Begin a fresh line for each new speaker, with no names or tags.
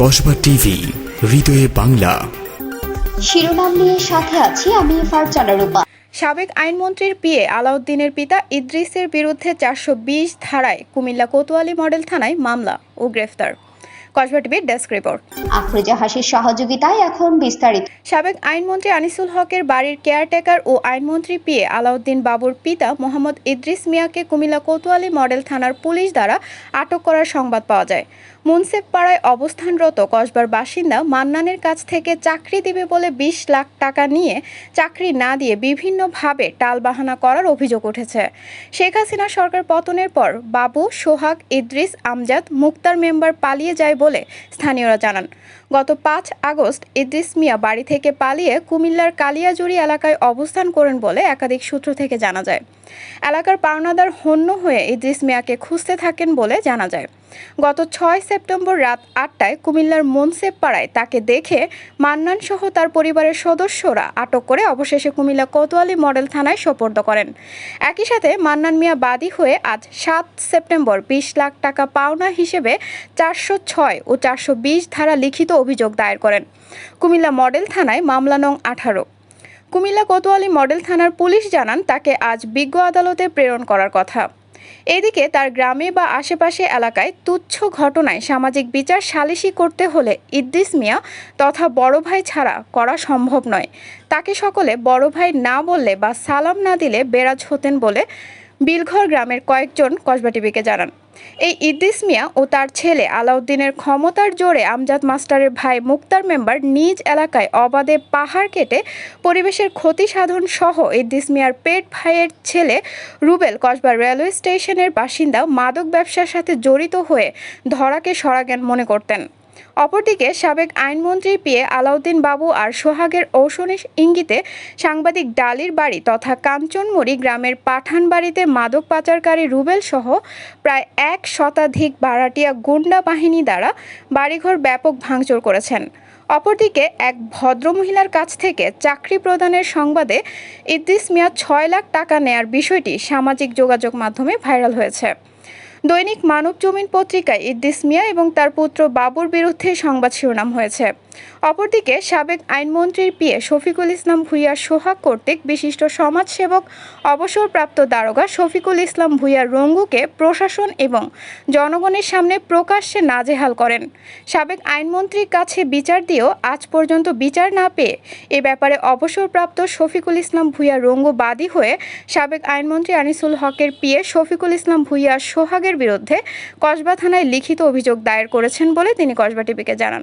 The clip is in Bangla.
কসবা টিভি হৃদয়ে বাংলা।
শিরোনাম নিয়ে সাথে আছি আমি ফারজানা রূপা।
সাবেক আইনমন্ত্রীর পিএ আলাউদ্দিনের পিতা ইদ্রিসের বিরুদ্ধে চারশো বিশ ধারায় কুমিল্লা কোতোয়ালি মডেল থানায় মামলা ও গ্রেফতার। কসবা টিভির ডেস্ক রিপোর্ট
আফরোজা হাসির সহযোগিতায় এখন বিস্তারিত।
সাবেক আইনমন্ত্রী আনিসুল হকের বাড়ির কেয়ারটেকার ও আইনমন্ত্রী পিএ আলাউদ্দিন বাবুর পিতা মোহাম্মদ ইদ্রিস মিয়াকে কুমিল্লা কোতোয়ালি মডেল থানার পুলিশ দ্বারা আটক করার সংবাদ পাওয়া যায়। মুন্সেফ পাড়ায় অবস্থানরত কসবার বাসিন্দা মান্নানের কাছ থেকে চাকরি দিবে বলে বিশ লাখ টাকা নিয়ে চাকরি না দিয়ে বিভিন্নভাবে টালবাহানা করার অভিযোগ উঠেছে। শেখ হাসিনা সরকার পতনের পর বাবু সোহাগ ইদ্রিস আমজাদ মুক্তার মেম্বার পালিয়ে যায় বলে স্থানীয়রা জানান। গত পাঁচ আগস্ট ইদ্রিস মিয়া বাড়ি থেকে পালিয়ে কুমিল্লার কালিয়াজুড়ি এলাকায় অবস্থান করেন বলে একাধিক সূত্র থেকে জানা যায়। এলাকার পাওনাদার হন্য হয়ে ইদ্রিস মিয়াকে খুঁজতে থাকেন বলে জানা যায়। গত ছয় সেপ্টেম্বর রাত আটটায় কুমিল্লার মনসেপ পাড়ায় তাকে দেখে মান্নান সহ তার পরিবারের সদস্যরা আটক করে অবশেষে কুমিল্লা কোতোয়ালি মডেল থানায় সোপর্দ করেন। একই সাথে মান্নান মিয়া বাদী হয়ে আজ সাত সেপ্টেম্বর বিশ লাখ টাকা পাওনা হিসেবে চারশো ছয় ও চারশো বিশ ধারা লিখিত অভিযোগ দায়ের করেন। কুমিল্লা মডেল থানায় মামলা নং আঠারো। কুমিল্লা কোতোয়ালি মডেল থানার পুলিশ জানান, তাকে আজ বিজ্ঞ আদালতে প্রেরণ করার কথা। এদিকে তার গ্রামে বা আশেপাশে এলাকায় তুচ্ছ ঘটনায় সামাজিক বিচার সালিশি করতে হলে ইদ্দিস মিয়া তথা বড় ভাই ছাড়া করা সম্ভব নয়। তাকে সকলে বড় ভাই না বললে বা সালাম না দিলে বেরাজ হতেন বলে বিলঘর গ্রামের কয়েকজন কসবা টিভিকে জানান। এই ইদ্দিস মিয়া ও তার ছেলে আলাউদ্দিনের ক্ষমতার জোরে আমজাদ মাস্টারের ভাই মুক্তার মেম্বার নিজ এলাকায় অবাধে পাহাড় কেটে পরিবেশের ক্ষতি সাধন সহ ইদ্দিস মিয়ার পেট ভাইয়ের ছেলে রুবেল কসবার রেলওয়ে স্টেশনের বাসিন্দা মাদক ব্যবসার সাথে জড়িত হয়ে ধরাকে সরাজ্ঞান মনে করতেন। অপরদিকে সাবেক আইনমন্ত্রী পিএ আলাউদ্দিন বাবু আর সোহাগের ঔষণী ইঙ্গিতে সাংবাদিক ডালির বাড়ি তথা কাঞ্চনমুড়ি গ্রামের পাঠান বাড়িতে মাদক পাচারকারী রুবেল সহ প্রায় এক শতাধিক ভাড়াটিয়া গুন্ডা বাহিনী দ্বারা বাড়িঘর ব্যাপক ভাঙচুর করেছেন। অপরদিকে এক ভদ্রমহিলার কাছ থেকে চাকরি প্রদানের সংবাদে ইদ্রিস মিয়া ছয় লাখ টাকা নেয়ার বিষয়টি সামাজিক যোগাযোগ মাধ্যমে ভাইরাল হয়েছে। দৈনিক মানব জমিন পত্রিকায় ইদ্দিস মিয়া এবং তার পুত্র বাবুর বিরুদ্ধে সংবাদ শিরোনাম হয়েছে। অপরদিকে সাবেক আইনমন্ত্রীর পিএ শফিকুল ইসলাম ভুইয়ার সোহাগ কর্তৃক বিশিষ্ট সমাজসেবক, অবসরপ্রাপ্ত দারোগা শফিকুল ইসলাম ভুইয়ার রঙ্গুকে প্রশাসন এবং জনগণের সামনে প্রকাশ্যে নাজেহাল করেন। সাবেক আইনমন্ত্রীর কাছে বিচার দিয়েও আজ পর্যন্ত বিচার না পেয়ে এ ব্যাপারে অবসরপ্রাপ্ত শফিকুল ইসলাম ভুইয়া রঙ্গু বাদী হয়ে সাবেক আইনমন্ত্রী আনিসুল হকের পিএ শফিকুল ইসলাম ভুইয়া সোহাগের বিরুদ্ধে কসবা থানায় লিখিত অভিযোগ দায়ের করেছেন বলে তিনি কসবা টিভিকে জানান।